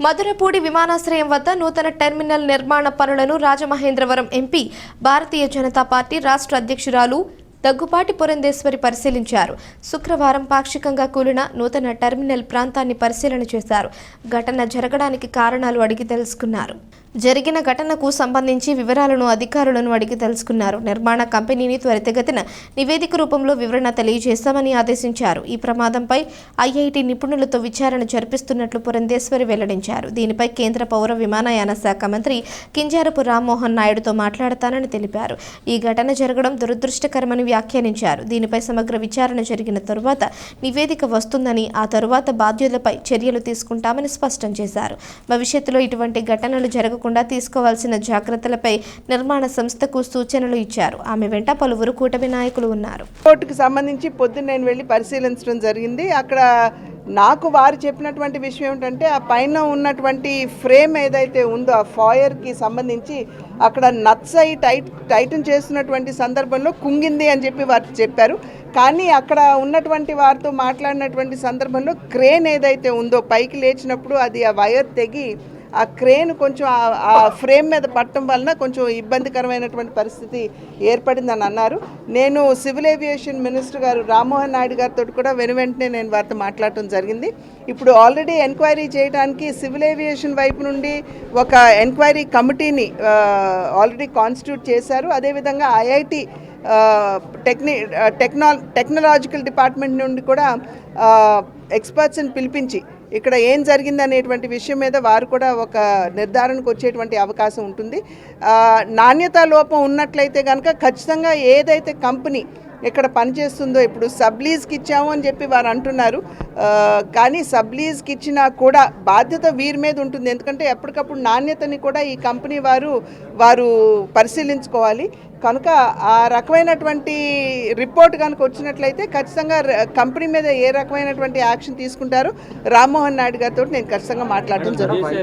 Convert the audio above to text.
మధురపూడి విమానాశ్రయం వద్ద నూతన టెర్మినల్ నిర్మాణ పనులను రాజమహేంద్రవరం ఎంపీ భారతీయ జనతా పార్టీ రాష్ట్ర అధ్యక్షురాలు దగ్గుపాటి పురంధేశ్వరి పరిశీలించారు. శుక్రవారం పాక్షికంగా కూలిన నూతన టెర్మినల్ ప్రాంతాన్ని పరిశీలన చేశారు. ఘటన జరగడానికి కారణాలు అడిగి తెలుసుకున్నారు. జరిగిన ఘటనకు సంబంధించి వివరాలను అధికారులను అడిగి తెలుసుకున్నారు. నిర్మాణ కంపెనీని త్వరితగతిన నివేదిక రూపంలో వివరణ తెలియజేస్తామని ఆదేశించారు. ఈ ప్రమాదంపై ఐఐటి నిపుణులతో విచారణ జరిపిస్తున్నట్లు పురంధేశ్వరి వెల్లడించారు. దీనిపై కేంద్ర పౌర విమానయాన శాఖ మంత్రి కింజారపు రామ్మోహన్ నాయుడుతో మాట్లాడతానని తెలిపారు. ఈ ఘటన జరగడం దురదృష్టకరమని వ్యాఖ్యానించారు. దీనిపై సమగ్ర విచారణ జరిగిన తరువాత నివేదిక వస్తుందని ఆ తరువాత బాధ్యులపై చర్యలు తీసుకుంటామని స్పష్టం చేశారు. భవిష్యత్తులో ఇటువంటి ఘటనలు జరగకుండా తీసుకోవాల్సిన జాగ్రత్తలపై నిర్మాణ సంస్థకు సూచనలు ఇచ్చారు. ఆమె వెంట పలువురు కూటమి నాయకులు ఉన్నారు. కోర్టుకు సంబంధించి పొద్దున్న నేను వెళ్ళి పరిశీలించడం జరిగింది. అక్కడ నాకు వారు చెప్పినటువంటి విషయం ఏమిటంటే ఆ పైన ఉన్నటువంటి ఫ్రేమ్ ఏదైతే ఉందో ఆ ఫాయర్కి సంబంధించి అక్కడ నట్స్ అయి టైట్ టైటన్ చేస్తున్నటువంటి సందర్భంలో కుంగింది అని చెప్పి వారు చెప్పారు. కానీ అక్కడ ఉన్నటువంటి వారితో మాట్లాడినటువంటి సందర్భంలో క్రేన్ ఏదైతే ఉందో పైకి లేచినప్పుడు అది ఆ వైర్ తెగి ఆ క్రేన్ కొంచెం ఆ- ఫ్రేమ్ మీద పట్టడం వలన కొంచెం ఇబ్బందికరమైనటువంటి పరిస్థితి ఏర్పడిందని అన్నారు. నేను సివిల్ ఏవియేషన్ మినిస్టర్ గారు రామ్మోహన్ నాయుడు గారితో కూడా వెను వెంటనే నేను వారితో మాట్లాడటం జరిగింది. ఇప్పుడు ఆల్రెడీ ఎంక్వైరీ చేయడానికి సివిల్ ఏవియేషన్ వైపు నుండి ఒక ఎంక్వైరీ కమిటీని ఆల్రెడీ కాన్స్టిట్యూట్ చేశారు. అదేవిధంగా ఐఐటి టెక్ని టెక్నా టెక్నాలజికల్ డిపార్ట్మెంట్ నుండి కూడా ఎక్స్పర్ట్స్ని పిలిపించి ఇక్కడ ఏం జరిగింది అనేటువంటి విషయం మీద వారు కూడా ఒక నిర్ధారణకు వచ్చేటువంటి అవకాశం ఉంటుంది. నాణ్యత లోపం ఉన్నట్లయితే కనుక ఖచ్చితంగా ఏదైతే కంపెనీ ఇక్కడ పనిచేస్తుందో ఇప్పుడు సబ్లీజ్కి ఇచ్చాము అని చెప్పి వారు అంటున్నారు. కానీ సబ్లీజ్కి ఇచ్చినా కూడా బాధ్యత వీరి మీద ఉంటుంది. ఎందుకంటే ఎప్పటికప్పుడు నాణ్యతని కూడా ఈ కంపెనీ వారు వారు పరిశీలించుకోవాలి. కనుక ఆ రకమైనటువంటి రిపోర్ట్ కనుక వచ్చినట్లయితే ఖచ్చితంగా కంపెనీ మీద ఏ రకమైనటువంటి యాక్షన్ తీసుకుంటారో? రామ్మోహన్ నాయుడు గారితో నేను ఖచ్చితంగా మాట్లాడటం జరుగుతుంది.